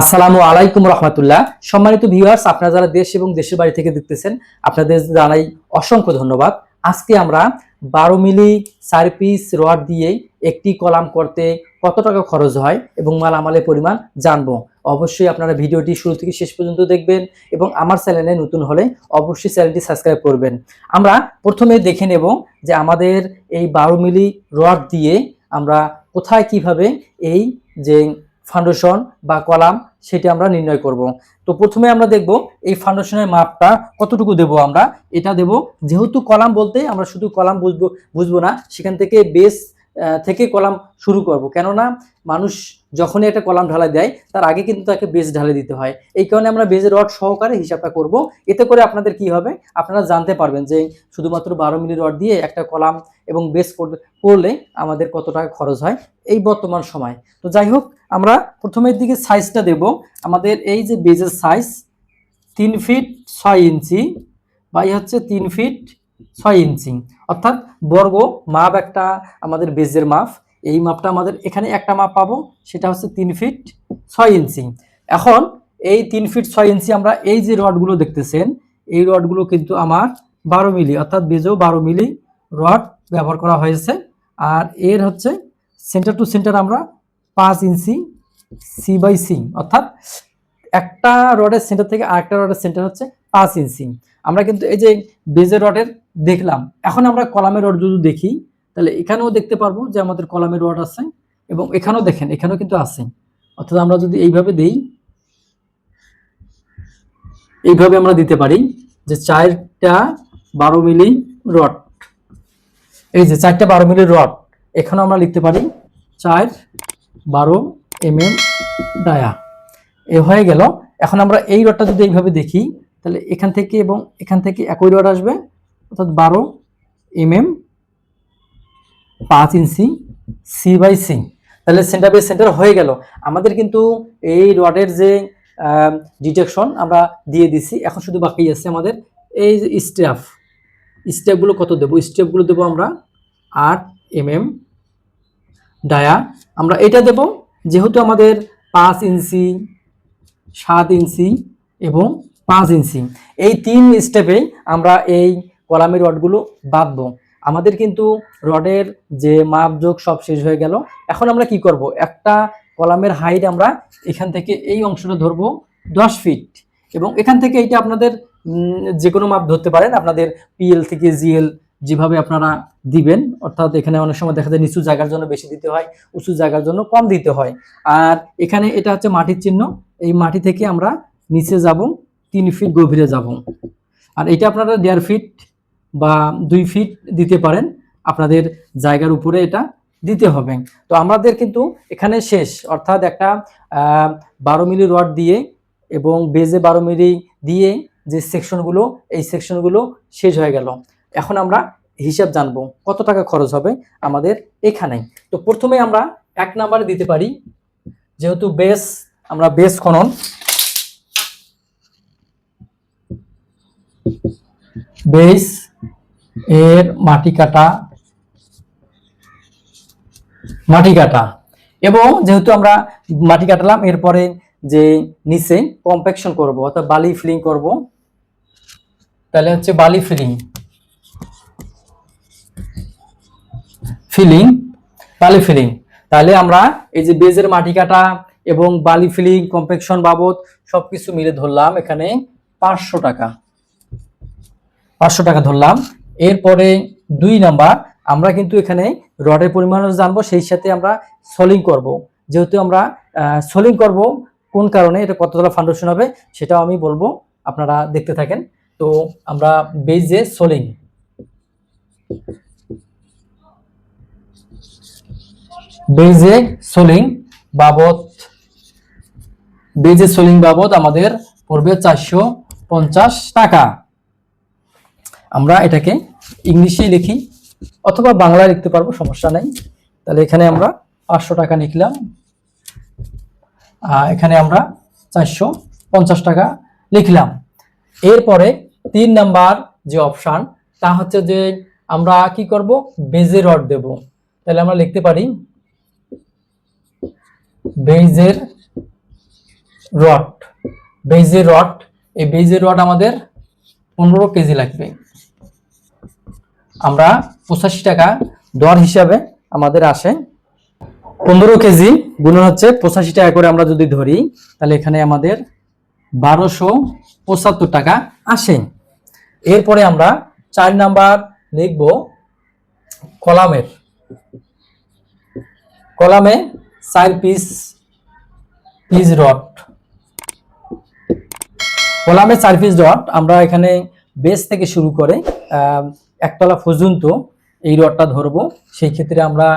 আসসালামু আলাইকুম রহমতুল্লাহ। সম্মানিত ভিউয়ার্স আপনারা যারা দেশ এবং দেশের বাড়ি থেকে দেখতেছেন, আপনাদের জানাই অসংখ্য ধন্যবাদ। আজকে আমরা বারো মিলি চার পিস রড দিয়ে একটি কলাম করতে কত টাকা খরচ হয় এবং মালামালের পরিমাণ জানব। অবশ্যই আপনারা ভিডিওটি শুরু থেকে শেষ পর্যন্ত দেখবেন এবং আমার চ্যানেলে নতুন হলে অবশ্যই চ্যানেলটি সাবস্ক্রাইব করবেন। আমরা প্রথমে দেখে নেব যে আমাদের এই বারো মিলি রড দিয়ে আমরা কোথায় কীভাবে এই যে ফাউন্ডেশন বা কলাম সেটি আমরা নির্ণয় করব। তো প্রথমে আমরা দেখব এই ফাউন্ডেশনের মাপটা কতটুকু দেব আমরা। এটা দেব যেহেতু কলাম বলতে আমরা শুধু কলাম বুঝব বুঝব না সেখান থেকে আহ, থেকে কলাম শুরু করব। কেননা মানুষ যখনই একটা কলাম ঢালাই দেয়, তার আগে কিন্তু তাকে বেস ঢালে দিতে হয়। এই কারণে আমরা বেজের রড সহকারে হিসাবটা করব। এতে করে আপনাদের কি হবে? আপনারা জানতে পারবেন যে শুধুমাত্র বারো মিলি রড দিয়ে একটা কলাম এবং বেস করলে আমাদের কত টাকা খরচ হয়? এই বর্তমান সময়। তো যাই হোক, আমরা প্রথমের দিকে সাইজটা দেব। আমাদের এই যে বেজের সাইজ তিন ফিট ছয় ইঞ্চি, বা এই হচ্ছে তিন ফিট ছয় ইঞ্চি। অর্থাৎ বর্গ মাপ একটা আমাদের বেজের মাপ। এই মাপটা আমাদের এখানে একটা মাপ পাবো, সেটা হচ্ছে তিন ফিট ছয় ইঞ্চি। এখন এই তিন ফিট ছয় ইঞ্চি আমরা এই যে রডগুলো দেখতেছেন, এই রডগুলো কিন্তু আমার বারো মিলি, অর্থাৎ বেজেও বারো মিলি রড ব্যবহার করা হয়েছে। আর এর হচ্ছে সেন্টার টু সেন্টার আমরা পাঁচ ইঞ্চি সি বাই সি অর্থাৎ একটা রডের সেন্টার থেকে আরেকটা রডের সেন্টার হচ্ছে পাঁচ ইঞ্চি। আমরা কিন্তু এই যে বেজের রডের দেখলাম। এখন আমরা কলামের রড যদি দেখি, তাহলে এখানেও দেখতে পারব যে আমাদের কলামের রড আছে এবং এখানেও দেখেন, এখানেও কিন্তু আছে। অর্থাৎ আমরা যদি এইভাবে দেই, এইভাবে আমরা দিতে পারি যে চারটা বারো মিলি রড এই যে চারটা বারো মিলি রড এখানেও আমরা লিখতে পারি চার বারো এম এম ডায়া। এ হয়ে গেল। এখন আমরা এই রডটা যদি এইভাবে দেখি তাহলে এখান থেকে এবং এখান থেকে একই রড আসবে, অর্থাৎ বারো এম এম পাঁচ ইঞ্চি সি বাই সি তাহলে সেন্টার বাই সেন্টার হয়ে গেল। আমাদের কিন্তু এই রডের যে ডিটেকশন আমরা দিয়ে দিছি। এখন শুধু বাকি আছে আমাদের এই যে স্টেপ স্টেপগুলো কত দেবো? স্টেপগুলো দেবো আমরা আট এম এম ডায়া। আমরা এটা দেব যেহেতু আমাদের পাঁচ ইঞ্চি, সাত ইঞ্চি এবং পাঁচ ইঞ্চি। এই তিন স্টেপে আমরা এই কলামের রডগুলো বাঁধবো। আমাদের কিন্তু রডের যে মাপযোগ সব শেষ হয়ে গেল। এখন আমরা কি করব? একটা কলামের হাইট আমরা এখান থেকে এই অংশটা ধরবো দশ ফিট এবং এখান থেকে এইটা আপনাদের যে কোনো মাপ ধরতে পারেন। আপনাদের পিএল থেকে জিএল যেভাবে আপনারা দিবেন। অর্থাৎ এখানে অনেক সময় দেখা যায় নিচু জায়গার জন্য বেশি দিতে হয়, উঁচু জায়গার জন্য কম দিতে হয়। আর এখানে এটা হচ্ছে মাটির চিহ্ন। এই মাটি থেকে আমরা নিচে যাব। তিন ফিট গভীরে যাব। আর এটা আপনারা দেড় ফিট বা দুই ফিট দিতে পারেন। আপনাদের জায়গার উপরে এটা দিতে হবে। তো আমাদের কিন্তু এখানে শেষ। অর্থাৎ একটা বারো মিলি রড দিয়ে এবং বেজে বারো মিলি দিয়ে যে সেকশনগুলো এই সেকশনগুলো শেষ হয়ে গেল। এখন আমরা হিসাব জানব কত টাকা খরচ হবে আমাদের এখানে। তো প্রথমে আমরা এক নাম্বারে দিতে পারি। যেহেতু বেস আমরা বেস খনন বেস এর মাটি কাটা। মাটি কাটা। এবং যেহেতু আমরা মাটি কাটালাম, এরপরে যে নিচে কম্প্যাকশন করব, অর্থাৎ বালি ফিলিং করব, তাহলে হচ্ছে বালি ফিলিং ফিলিং বালি ফিলিং তাহলে আমরা এই যে বেজের মাটি কাটা এবং বালি ফিলিং কম্প্যাকশন বাবদ সবকিছু মিলে ধরলাম এখানে পাঁচশো টাকা। পাঁচশো টাকা ধরলাম। এরপরে দুই নাম্বার, আমরা কিন্তু এখানে রডের পরিমাণও জানব, সেই সাথে আমরা সলিং করব। যেহেতু আমরা সলিং করব, কোন কারণে, এটা কততলা ফাউন্ডেশন হবে, সেটাও আমি বলব, আপনারা দেখতে থাকেন। তো আমরা বেজে সোলিং। বেজে সোলিং বাবদ বেজে সোলিং বাবদ আমাদের পড়বে চারশো পঞ্চাশ টাকা। আমরা এটাকে ইংলিশেই লিখি, অথবা বাংলায় লিখতে পারব, সমস্যা নেই। তাহলে এখানে আমরা পাঁচশো টাকা লিখলাম। এখানে আমরা চারশো পঞ্চাশ টাকা লিখলাম। এরপরে তিন নাম্বার যে অপশান, তা হচ্ছে যে আমরা কি করব? বেজে রড দেব। তাহলে আমরা লিখতে পারি, বেজের রড। বেজের রড, এই বেজের রড আমাদের পনেরো কেজি লাগবে। আমরা পঁচাশি টাকা দর হিসাবে আমাদের আসে। পনেরো কেজি গুণ হচ্ছে পঁচাশি টাকা করে আমরা যদি ধরি, তাহলে এখানে আমাদের বারোশো পঁচাত্তর টাকা আসে। এরপরে আমরা চার নাম্বার লিখব কলামের। কলামে চার পিস পিস রড কলামে চার পিস রড আমরা এখানে বেস থেকে শুরু করে একতলা পর্যন্ত এই রডটা ধরবো। সেই ক্ষেত্রে আমরা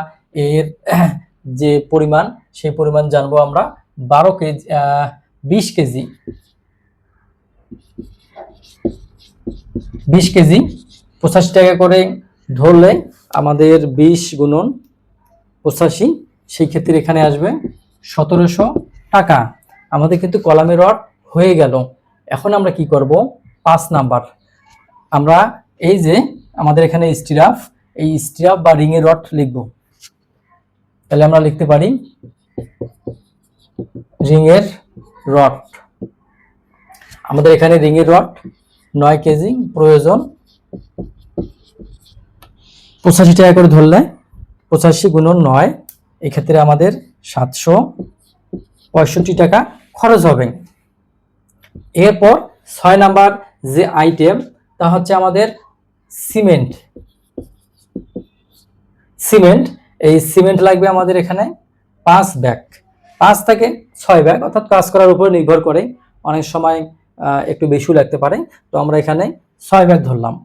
এর যে পরিমাণ, সেই পরিমাণ জানব আমরা বারো কেজি বিশ কেজি। বিশ কেজি, পঁচাশি টাকা করে ধরলে আমাদের বিশ গুণন পঁচাশি, সেই ক্ষেত্রে এখানে আসবে সতেরোশো টাকা। আমাদের কিন্তু কলামে রড হয়ে গেল। এখন আমরা কি করব? পাঁচ নাম্বার। আমরা এই যে আমাদের এখানে স্টিরাফ, এই স্টিরাফ বা রিংয়ের রড লিখব। তাহলে আমরা লিখতে পারি রিংয়ের রড। আমাদের এখানে রিংয়ের রড, নয় কেজি, প্রয়োজন পঁচাশি টাকা করে ধরলে পঁচাশি গুণন নয়, এক্ষেত্রে আমাদের সাতশো পঁয়ষট্টি টাকা খরচ হবে। এরপর ছয় নাম্বার যে আইটেম তা হচ্ছে আমাদের সিমেন্ট। সিমেন্ট, এই সিমেন্ট লাগবে আমাদের এখানে পাঁচ ব্যাগ। পাঁচ থেকে ছয় ব্যাগ, অর্থাৎ কাজ করার উপরে নির্ভর করে। অনেক সময় একটু বেশিও লাগতে পারে। তো আমরা এখানে ছয় ব্যাগ ধরলাম।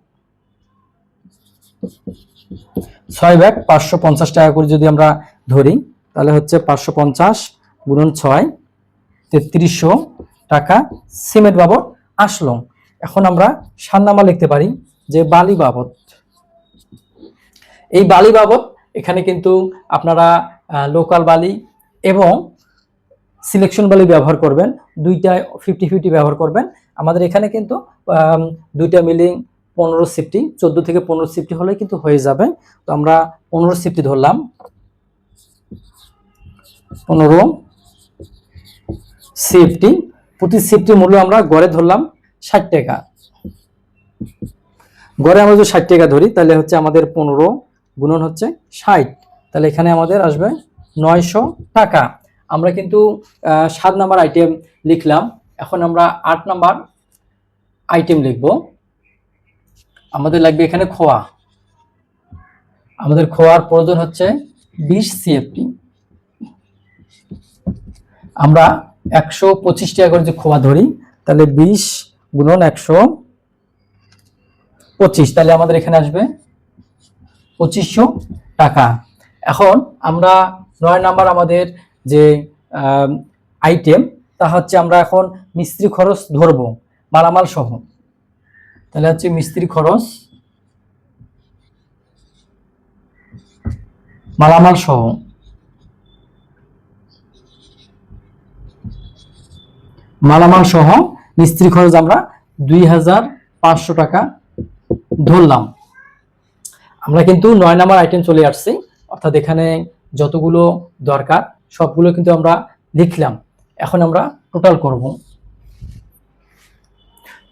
ছয় ব্যাগ, পাঁচশো পঞ্চাশ টাকা করে যদি আমরা ধরি, তাহলে হচ্ছে পাঁচশো পঞ্চাশ গুণন ছয়, তেত্রিশশো টাকা সিমেন্ট বাবদ আসলো। এখন আমরা সাত নাম্বার লিখতে পারি। যে বালি বাবদ। এই বালি বাবদ, এখানে কিন্তু আপনারা লোকাল বালি এবং সিলেকশন বালি ব্যবহার করবেন। দুইটা ফিফটি ফিফটি ব্যবহার করবেন। আমাদের এখানে কিন্তু দুইটা মিলিং পনেরো সিফটি চোদ্দ থেকে পনেরো সিফটি হলে কিন্তু হয়ে যাবে। তো আমরা পনেরো সিফটি ধরলাম। পনেরো সিফটি প্রতি সিফটি মূল্য আমরা গড়ে ধরলাম ষাট টাকা। গড়ে আমরা যদি ষাট টাকা ধরি, তাহলে হচ্ছে আমাদের পনেরো গুণন হচ্ছে ষাট। তাহলে এখানে আমাদের আসবে নয়শো টাকা। আমরা কিন্তু সাত নাম্বার আইটেম লিখলাম। এখন আমরা আট নাম্বার আইটেম লিখব। আমাদের লাগবে এখানে খোয়া। আমাদের খোয়ার প্রয়োজন হচ্ছে বিশ সিএফটি আমরা একশো পঁচিশ টাকা করে যে খোয়া ধরি, তাহলে বিশ গুণন একশো পঁচিশ, তাহলে আমাদের এখানে আসবে পঁচিশশো টাকা। এখন আমরা নয় নাম্বার আমাদের যে আইটেম তা হচ্ছে আমরা এখন মিস্ত্রি খরচ ধরবো, মালামাল সহ। তাহলে হচ্ছে মিস্ত্রি খরচ, মালামাল সহ। মালামাল সহ মিস্ত্রি খরচ আমরা দুই হাজার পাঁচশো টাকা ধরলাম। আমরা কিন্তু নয় নাম্বার আইটেম চলে আসছি। অর্থাৎ এখানে যতগুলো দরকার, সবগুলো কিন্তু আমরা লিখলাম। এখন আমরা টোটাল করব।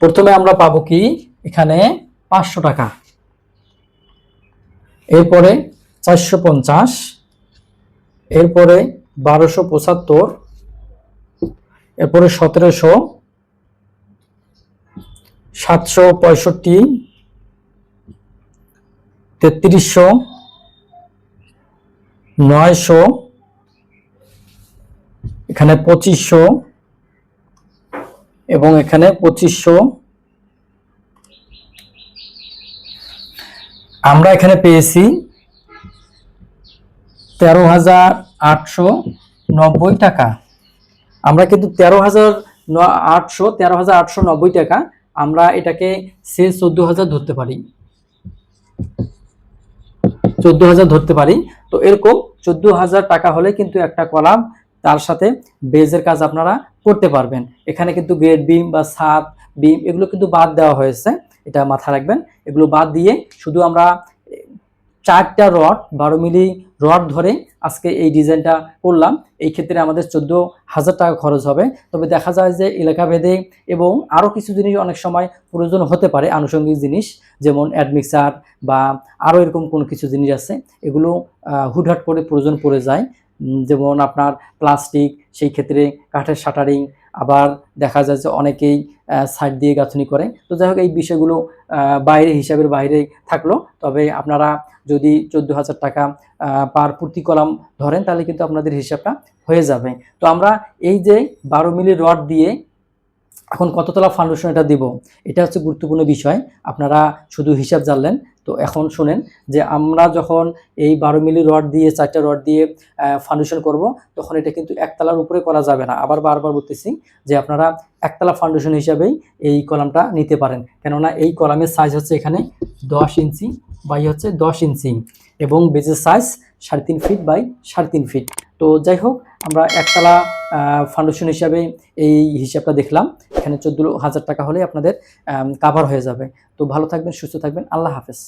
প্রথমে আমরা পাবো কি? এখানে পাঁচশো টাকা। এরপরে চারশো পঞ্চাশ। এরপরে বারোশো পঁচাত্তর। এরপরে সতেরোশো। সাতশো পঁয়ষট্টি। তেত্রিশশো, নয়শো, এখানে পঁচিশশো এবং এখানে পঁচিশশো। আমরা এখানে পেয়েছি তেরো হাজার আটশো নব্বই টাকা। আমরা কিন্তু তেরো হাজার আটশো, তেরো হাজার আটশো নব্বই টাকা আমরা এটাকে সে চোদ্দ হাজার ধরতে পারি। চোদ্দ হাজার ধরতে পারি। তো এরকম চোদ্দ হাজার টাকা হলে কিন্তু একটা কলাম, তার সাথে বেজের কাজ আপনারা করতে পারবেন। এখানে কিন্তু গ্রেড বিম বা সাপ বিম এগুলো কিন্তু বাদ দেওয়া হয়েছে। এটা মাথা রাখবেন। এগুলো বাদ দিয়ে শুধু আমরা চারটা রড, বারো মিলি রড ধরে আজকে এই ডিজাইনটা করলাম, এই ক্ষেত্রে আমাদের চোদ্দ হাজার টাকা খরচ হবে। তবে দেখা যায় যে এলাকাভেদে এবং আরও কিছু জিনিস অনেক সময় প্রয়োজন হতে পারে, আনুষঙ্গিক জিনিস, যেমন অ্যাডমিক্সার বা আরও এরকম কোনো কিছু জিনিস আছে, এগুলো হুটহাট করে প্রয়োজন পড়ে যায়। যেমন আপনার প্লাস্টিক সেই ক্ষেত্রে কাঠের শাটারিং আবার দেখা যায় যে অনেকেই সাইড দিয়ে গাঁথনি করে। তো যাই হোক, এই বিষয়গুলো বাইরে, হিসাবের বাইরে থাকল। তবে আপনারা যদি চোদ্দ হাজার টাকা পার প্রতি কলাম ধরেন, তাহলে কিন্তু আপনাদের হিসাবটা হয়ে যাবে। তো আমরা এই যে বারো মিলি রড দিয়ে এখন কততলা ফাউন্ডেশন এটা দিব, এটা হচ্ছে গুরুত্বপূর্ণ বিষয়। আপনারা শুধু হিসাব জানলেন। তো এখন শুনেন যে আমরা যখন এই বারো মিলি রড দিয়ে, চারটা রড দিয়ে ফাউন্ডেশন করব, তখন এটা কিন্তু একতলার উপরে করা যাবে না। আবার বারবার বলতেছি যে আপনারা একতলা ফাউন্ডেশন হিসাবেই এই কলামটা নিতে পারেন। কেননা এই কলামের সাইজ হচ্ছে এখানে দশ ইঞ্চি বাই হচ্ছে দশ ইঞ্চি এবং বেজের সাইজ সাড়ে তিন ফিট বাই সাড়ে তিন ফিট তো যাই হোক, আমরা একতলা ফাউন্ডেশন হিসাবে এই হিসাবটা দেখলাম। এখানে চোদ্দ হাজার টাকা হলে আপনাদের কাভার হয়ে যাবে। তো ভালো থাকবেন, সুস্থ থাকবেন। আল্লাহ হাফেজ।